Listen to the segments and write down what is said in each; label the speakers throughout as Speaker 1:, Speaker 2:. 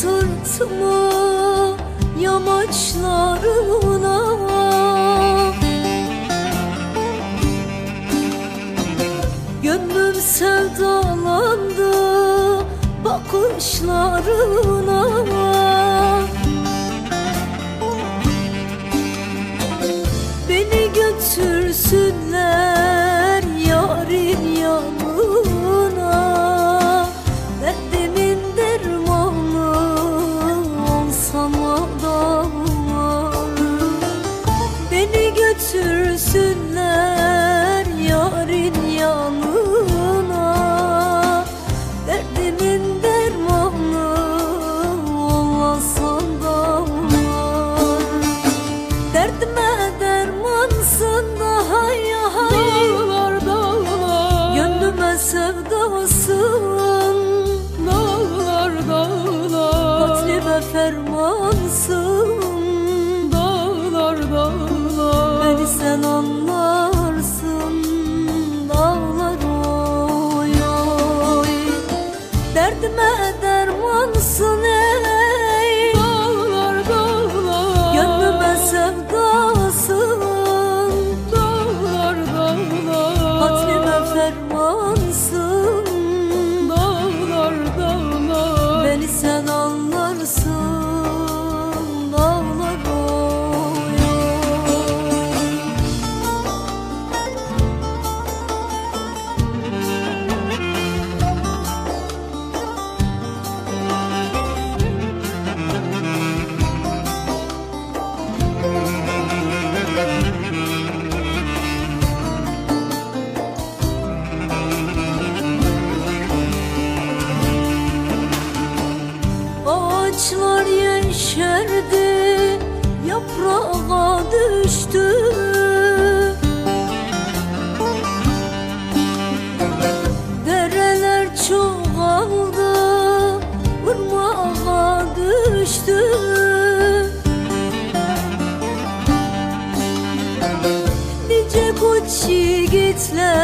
Speaker 1: sırtımı yamaçlarına Gönlüm sevdalandı bakışlarına. Beni götürsün fermansın
Speaker 2: Dağlar dağlar.
Speaker 1: Katlime fermansın.
Speaker 2: Dağlar dağlar.
Speaker 1: Beni sen anlarsın Dağlar oy oy. Derdime dermansın ey.
Speaker 2: Dağlar dağlar.
Speaker 1: Gönlüme sevdasın.
Speaker 2: Dağlar dağlar.
Speaker 1: Katlime fermansın. gitler.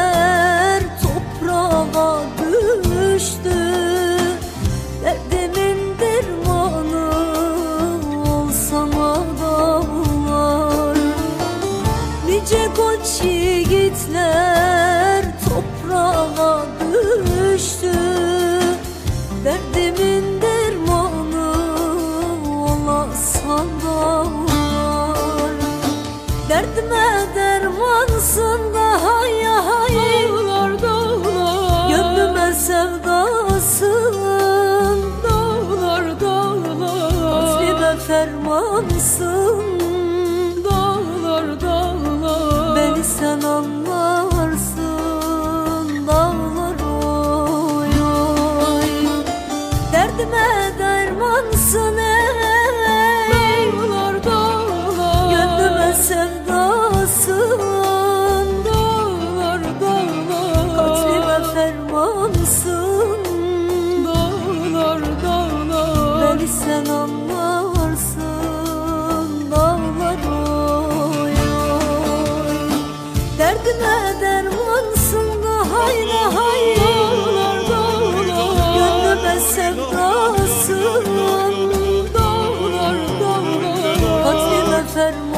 Speaker 1: yansın giấc